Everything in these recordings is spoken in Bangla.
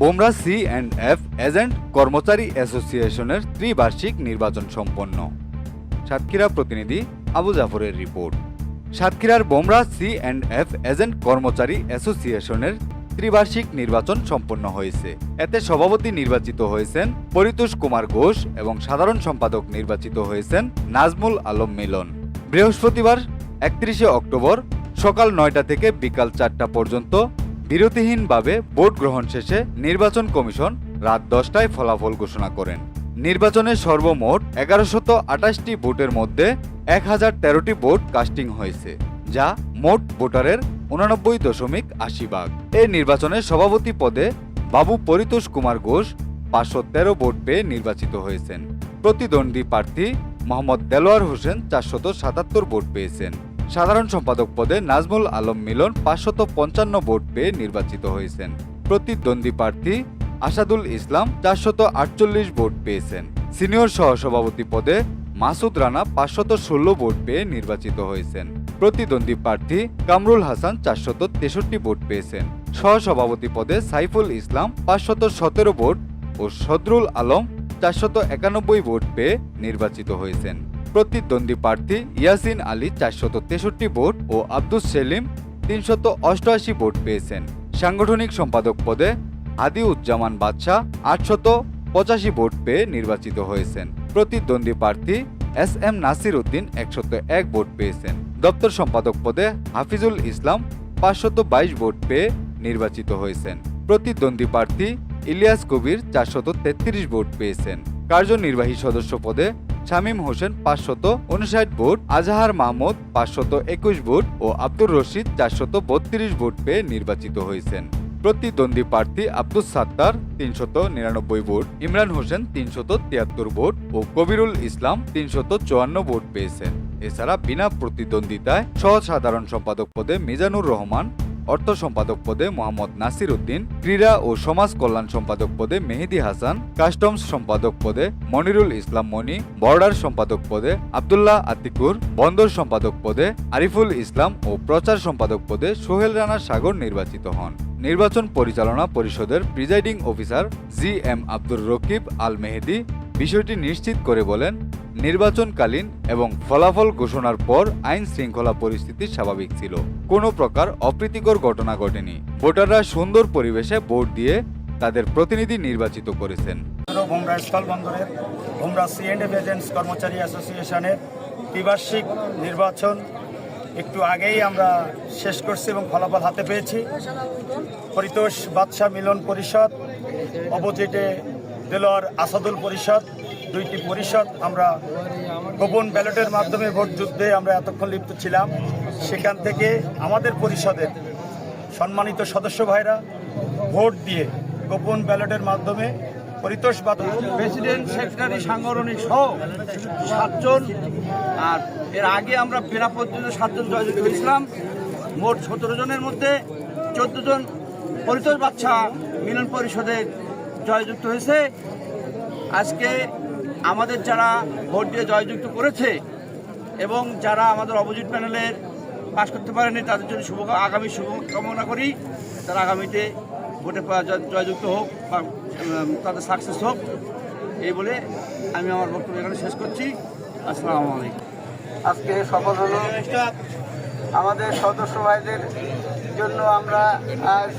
Bhomra C and F agent কর্মচারী অ্যাসোসিয়েশনের ত্রিবার্ষিক নির্বাচন সম্পন্ন। সাতক্ষীরা প্রতিনিধি আবু জাফরের রিপোর্ট। সাতক্ষীরার Bhomra C and F agent কর্মচারী অ্যাসোসিয়েশনের ত্রিবার্ষিক নির্বাচন সম্পন্ন হয়েছে। এতে সভাপতি নির্বাচিত হয়েছেন পরিতোষ কুমার ঘোষ এবং সাধারণ সম্পাদক নির্বাচিত হয়েছেন নাজমুল আলম মিলন। বৃহস্পতিবার একত্রিশে অক্টোবর সকাল নয়টা থেকে বিকাল চারটা পর্যন্ত বিরতিহীনভাবে ভোট গ্রহণ শেষে নির্বাচন কমিশন রাত দশটায় ফলাফল ঘোষণা করেন। নির্বাচনে সর্বমোট এগারোশত আটাশটি ভোটের মধ্যে এক হাজার তেরোটি ভোট কাস্টিং হয়েছে, যা মোট ভোটারের উনানব্বই দশমিক আশি ভাগ। এই নির্বাচনে সভাপতি পদে বাবু পরিতোষ কুমার ঘোষ পাঁচশো তেরো ভোট পেয়ে নির্বাচিত হয়েছেন। প্রতিদ্বন্দ্বী প্রার্থী মোহাম্মদ দেলোয়ার হোসেন চারশত সাতাত্তর ভোট পেয়েছেন। সাধারণ সম্পাদক পদে নাজমুল আলম মিলন পাঁচশত পঞ্চান্ন ভোট পেয়ে নির্বাচিত হয়েছেন। প্রতিদ্বন্দ্বী প্রার্থী আসাদুল ইসলাম চারশত আটচল্লিশ ভোট পেয়েছেন। সিনিয়র সহসভাপতি পদে মাসুদ রানা পাঁচশত ষোলো ভোট পেয়ে নির্বাচিত হয়েছেন। প্রতিদ্বন্দ্বী প্রার্থী কামরুল হাসান চারশত তেষট্টি ভোট পেয়েছেন। সহসভাপতি পদে সাইফুল ইসলাম পাঁচশত সতেরো ভোট ও সদরুল আলম চারশত একানব্বই ভোট পেয়ে নির্বাচিত হয়েছেন। প্রতিদ্বন্দ্বী প্রার্থী ইয়াসিন আলী চারশত তেষট্টি ভোট ও আব্দুস সেলিম তিনশত অষ্টআশি ভোট পেয়েছেন। সাংগঠনিক সম্পাদক পদে আদিউজ্জামান বাদশাহ আটশত পঁচাশি ভোট পেয়ে নির্বাচিত হয়েছেন। প্রতিদ্বন্দ্বী প্রার্থী এস এম নাসির উদ্দিন একশত এক ভোট পেয়েছেন। দপ্তর সম্পাদক পদে হাফিজুল ইসলাম পাঁচশত বাইশ ভোট পেয়ে নির্বাচিত হয়েছেন। প্রতিদ্বন্দ্বী প্রার্থী ইলিয়াস কবির চারশত তেত্রিশ ভোট পেয়েছেন। কার্যনির্বাহী সদস্য পদে শামীম হোসেন পাঁচশত উনষাট ভোট, আজাহার মাহমুদ পাঁচশত একুশ ভোট ও আব্দুর রশিদ চারশত বত্রিশ ভোট পেয়ে নির্বাচিত হয়েছেন। প্রতিদ্বন্দ্বী প্রার্থী আব্দুস সাত্তার তিনশত নিরানব্বই ভোট, ইমরান হোসেন তিনশত তিয়াত্তর ভোট ও কবিরুল ইসলাম তিনশত চুয়ান্ন ভোট পেয়েছেন। এছাড়া বিনা প্রতিদ্বন্দ্বিতায় সহ সাধারণ সম্পাদক পদে মিজানুর রহমান অর্থ সম্পাদক পদে মোহাম্মদ নাসির উদ্দিন, ক্রীড়া ও সমাজ কল্যাণ সম্পাদক পদে মেহেদি হাসান, কাস্টমস সম্পাদক পদে মনিরুল ইসলাম মনি, বর্ডার সম্পাদক পদে আবদুল্লাহ আতিকুর, বন্দর সম্পাদক পদে আরিফুল ইসলাম ও প্রচার সম্পাদক পদে সোহেল রানা সাগর নির্বাচিত হন। নির্বাচন পরিচালনা পরিষদের presiding officer G M Abdur Rakib Al Mehedi বিষয়টি নিশ্চিত করে বলেন নির্বাচনকালীন এবং ফলাফল ঘোষণার পর আইন শৃঙ্খলা পরিস্থিতি স্বাভাবিক ছিল। কোনো প্রকার অপ্রীতিকর ঘটনা ঘটেনি। ভোটাররা সুন্দর পরিবেশে ভোট দিয়ে তাদের প্রতিনিধি নির্বাচিত করেছেন। ভোমরা স্থল বন্দরের, Bhomra C and F agents কর্মচারী অ্যাসোসিয়েশনের দ্বিবার্ষিক নির্বাচন একটু আগেই আমরা শেষ করছি এবং ফলাফল হাতে পেয়েছি। পরিতোষ বাদশাহ মিলন পরিষদ, অপোজিটে দেলোয়ার আসাদুল পরিষদ দুইটি পরিষদ আমরা গোপন ব্যালটের মাধ্যমে ভোট যুদ্ধে আমরা এতক্ষণ লিপ্ত ছিলাম। সেখান থেকে আমাদের পরিষদের সম্মানিত সদস্য ভাইরা ভোট দিয়ে গোপন ব্যালটের মাধ্যমে পরিতোষ বাদ প্রেসিডেন্ট সেক্রেটারি সাংগঠনিক সহ সাতজন আর এর আগে আমরা বেনা পর্যন্ত সাতজন জয়যুক্ত হয়েছিলাম। মোট সতেরো জনের মধ্যে চোদ্দ জন পরিতোষ বাচ্চা মিলন পরিষদে জয়যুক্ত হয়েছে। আজকে আমাদের যারা ভোট দিয়ে জয়যুক্ত করেছে এবং যারা আমাদের অপোজিট প্যানেলের পাশ করতে পারেনি, তাদের জন্য শুভ আগামী শুভকামনা করি। তারা আগামীতে ভোটে জয়যুক্ত হোক বা তাদের সাকসেস হোক, এই বলে আমি আমার বক্তব্য এখানে শেষ করছি। আসসালামু আলাইকুম। আজকে সফল হলো, আমাদের সদস্য ভাইদের জন্য আমরা আজ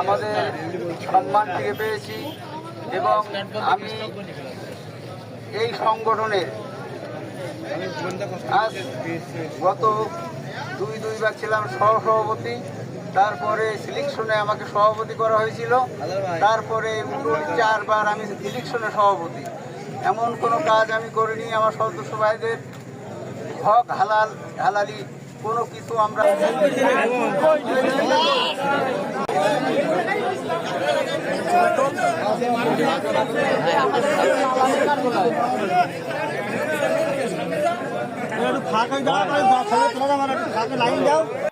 আমাদের সম্মান ফিরে পেয়েছি এবং আমি এই সংগঠনের আজ গত দুই দুইবার ছিলাম সহসভাপতি, তারপরে সিলেকশনে আমাকে সভাপতি করা হয়েছিল, তারপরে চারবার আমি ইলেকশনে সভাপতি। এমন কোনো কাজ আমি করিনি, আমার সদস্য ভাইদের হক, হালাল, হালালি, কোনো কিছু আমরা ফাঁকা দাও ফাঁকা লাইন দাও।